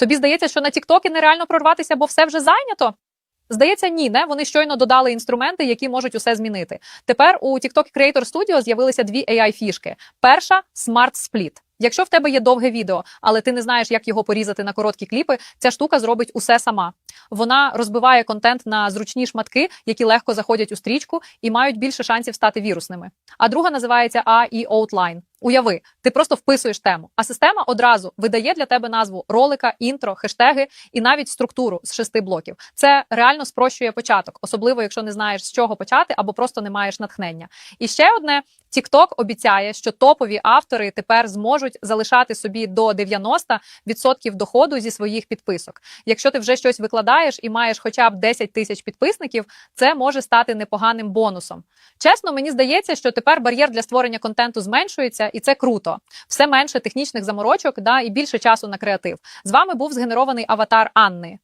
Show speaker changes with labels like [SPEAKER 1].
[SPEAKER 1] Тобі здається, що на TikTok нереально прорватися, бо все вже зайнято? Здається, ні, не вони щойно додали інструменти, які можуть усе змінити. Тепер у TikTok Creator Studio з'явилися дві ai фішки. Перша Smart Split. Якщо в тебе є довге відео, але ти не знаєш, як його порізати на короткі кліпи, ця штука зробить усе сама. Вона розбиває контент на зручні шматки, які легко заходять у стрічку і мають більше шансів стати вірусними. А друга називається AI Outline. Уяви, ти просто вписуєш тему, а система одразу видає для тебе назву ролика, інтро, хештеги і навіть структуру з шести блоків. Це реально спрощує початок, особливо якщо не знаєш з чого почати або просто не маєш натхнення. І ще одне. TikTok обіцяє, що топові автори тепер зможуть залишати собі до 90% доходу зі своїх підписок. Якщо ти вже щось викладаєш і маєш хоча б 10 тисяч підписників, це може стати непоганим бонусом. Чесно, мені здається, що тепер бар'єр для створення контенту зменшується, і це круто. Все менше технічних заморочок, да і більше часу на креатив. З вами був згенерований аватар Анни.